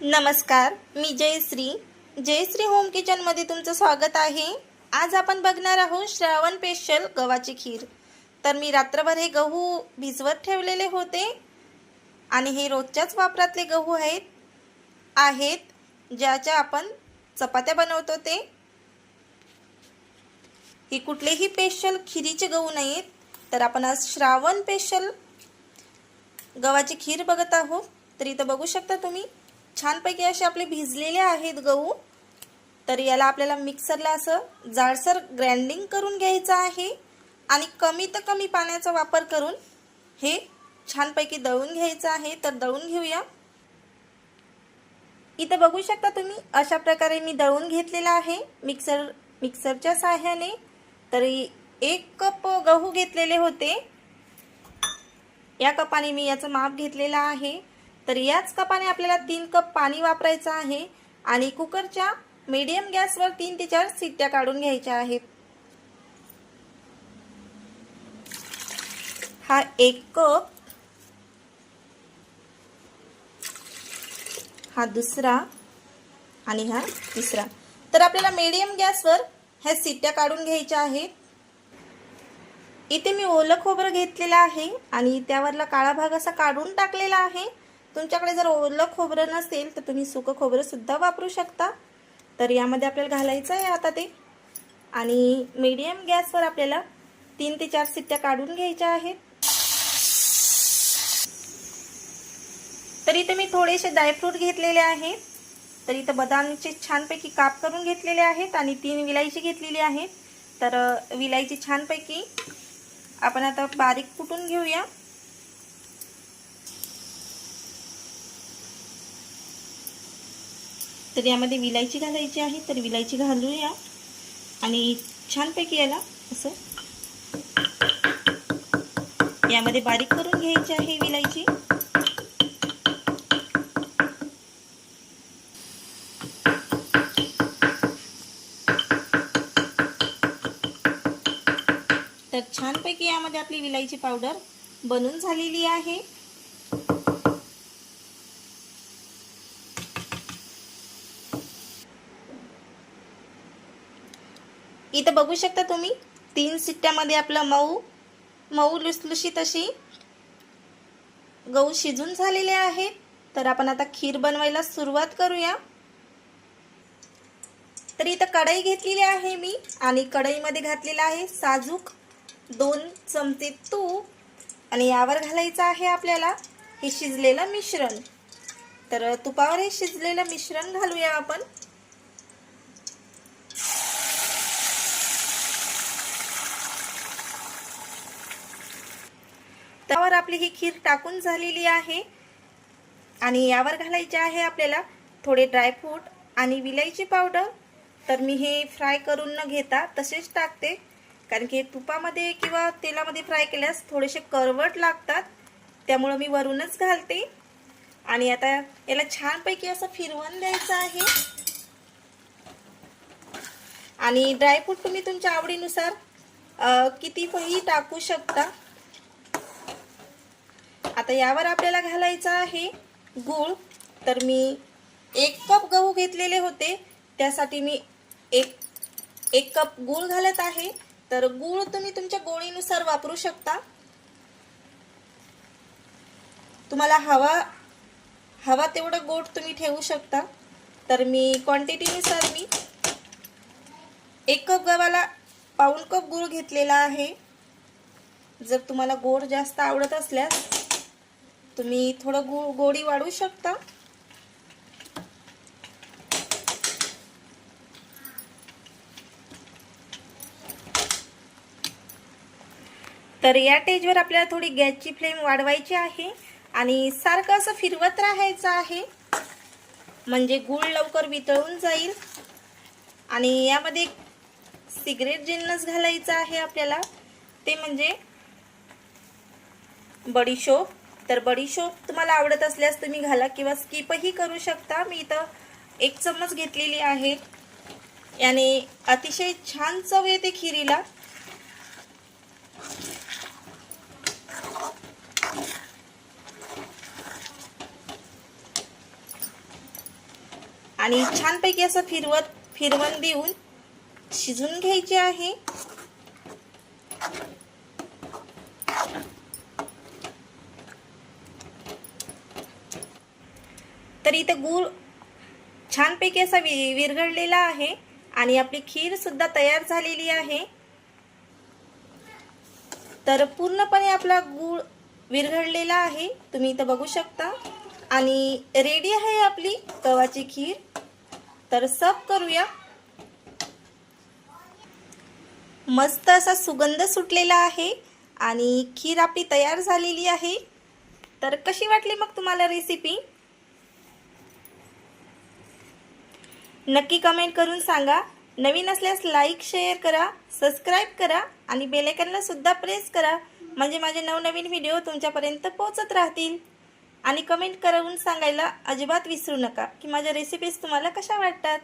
नमस्कार मी जयश्री. जयश्री होम किचनमध्ये तुमचं स्वागत आहे. आज आपण बघणार आहोत श्रावण स्पेशल गव्हाची खीर. तर मी रात्रभर हे गहू भिजवत ठेवलेले होते. आणि हे रोजच्याच वापरातले गहू आहेत आहेत ज्याच्या आपण चपात्या बनवतो ते. हे कुठलेही स्पेशल खिरीचे गहू नाहीत. तर आपण आज श्रावण स्पेशल गव्हाची खीर बघत आहोत. तर इथं बघू शकता तुम्ही. छानपैकी असे आपले भिजलेले आहेत गहू. तर याला आपल्याला मिक्सरला असं जाडसर ग्राइंडिंग करून घ्यायचं आहे. आणि कमी तर कमी पाण्याचा वापर करून हे छानपैकी दळून घ्यायचं आहे. तर दळून घेऊया. इथं बघू शकता तुम्ही अशा प्रकारे मी दळून घेतलेला आहे मिक्सर मिक्सरच्या साह्याने तरी एक कप गहू घेतलेले होते. या कपाने मी याचं माप घेतलेलं आहे. तर याच कपाने आपल्याला तीन कप पाणी वापरायचं आहे आणि कुकरच्या मीडियम गॅसवर तीन ते चार सिट्ट्या काढून घ्यायच्या आहेत. हा एक कप. हा दुसरा आणि हा तिसरा. तर आपल्याला मीडियम गॅसवर ह्या सिट्ट्या काढून घ्यायच्या आहेत. इथे मी ओलं खोबरं घेतलेलं आहे आणि त्यावरला काळा भाग असा काढून टाकलेला आहे. तुमच्याकडे जर ओलं खोबरं नसेल तर तुम्ही सुकं खोबरं सुद्धा वापरू शकता. तर यामध्ये आपल्याला घालायचं आहे आता ते. आणि मीडियम गॅसवर आपल्याला तीन ते चार सिट्ट्या काढून घ्यायच्या आहेत. तर इथे मी थोडेसे ड्रायफ्रूट घेतलेले आहेत. तर इथं बदामचे छानपैकी काप करून घेतलेले आहेत आणि तीन विलायची घेतलेली आहे तर विलायची छानपैकी आपण आता बारीक कुटून घेऊया. तर यामध्ये विलायची घालायची आहे तर विलायची घालूया आणि छानपैकी याला असं यामध्ये बारीक करून घ्यायची आहे विलायची. तर छानपैकी यामध्ये आपली विलायची पावडर बनून झालेली आहे. इथं बघू शकता तुम्ही तीन सिट्ट्यामध्ये आपलं मऊ मऊ लुसलुशीत अशी गहू शिजून झालेले आहेत. तर आपण आता खीर बनवायला सुरुवात करूया. तर इथं कढई घेतलेली आहे मी आणि कढईमध्ये घातलेला आहे साजूक दोन चमचे तूप. आणि यावर घालायचं आहे आपल्याला हे शिजलेलं मिश्रण. तर तुपावर हे शिजलेलं मिश्रण घालूया आपण. त्यावर आपली ही खीर टाकून झालेली आहे. आणि यावर घालायचे आहे आपल्याला थोडे ड्रायफ्रूट आणि विलायची पावडर तर मी हे फ्राय करून न घेता तसेच टाकते. कारण की तुपामध्ये किंवा तेलामध्ये फ्राय केल्यास थोडेसे करवट लागतात. त्यामुळं मी वरूनच घालते. आणि आता याला छानपैकी असं फिरवून द्यायचं आहे. आणि ड्रायफ्रूट तुम्ही तुमच्या आवडीनुसार कितीही टाकू शकता. आता यावर आपल्याला घालायचं आहे गूळ. तर मी एक कप गहू घेतलेले होते. त्यासाठी मी एक एक कप गूळ घालत आहे. तर गूळ तुम्ही तुमच्या गोळीनुसार वापरू शकता. तुम्हाला हवा हवा तेवढं गोड तुम्ही ठेवू शकता. तर मी क्वांटिटीनुसार मी एक कप गव्हाला पाऊण कप गूळ घेतलेला आहे. जर तुम्हाला गोड जास्त आवडत असल्यास तुम्ही थोडं गो गोडी वाढवू शकता. तर या टेजवर आपल्याला थोडी गॅसची फ्लेम वाढवायची आहे आणि सारखं असं फिरवत राहायचं आहे. म्हणजे गूळ लवकर वितळून जाईल. आणि यामध्ये सिगरेट जिन्नस घालायचा आहे आपल्याला. ते म्हणजे बडीशोप तर बडीशोप तुम्हाला आवडत असल्यास तुम्ही घाला किंवा स्किपही करू शकता. मी इथं एक चम्मच घेतलेली आहे. याने अतिशय छान चव येते खिरीला. आणि छानपैकी असं फिरवत फिरवण देऊन शिजून घ्यायची आहे. तर इथे गूळ छानपैकी असा वि विरघळलेला आहे आणि आपली खीरसुद्धा तयार झालेली आहे. तर पूर्णपणे आपला गूळ विरघळलेला आहे. तुम्ही इथं बघू शकता. आणि रेडी आहे आपली गव्हाची खीर. तर सब करूया. मस्त असा सुगंध सुटलेला आहे आणि खीर आपली तयार झालेली आहे. तर कशी वाटली मग तुम्हाला रेसिपी नक्की कमेंट करून सांगा. नवीन असल्यास लाईक शेअर करा सबस्क्राईब करा आणि बेलायकनला सुद्धा प्रेस करा. म्हणजे माझे नवनवीन व्हिडिओ तुमच्यापर्यंत पोहोचत राहतील. आणि कमेंट करून सांगायला अजिबात विसरू नका की माझ्या रेसिपीज तुम्हाला कशा वाटतात?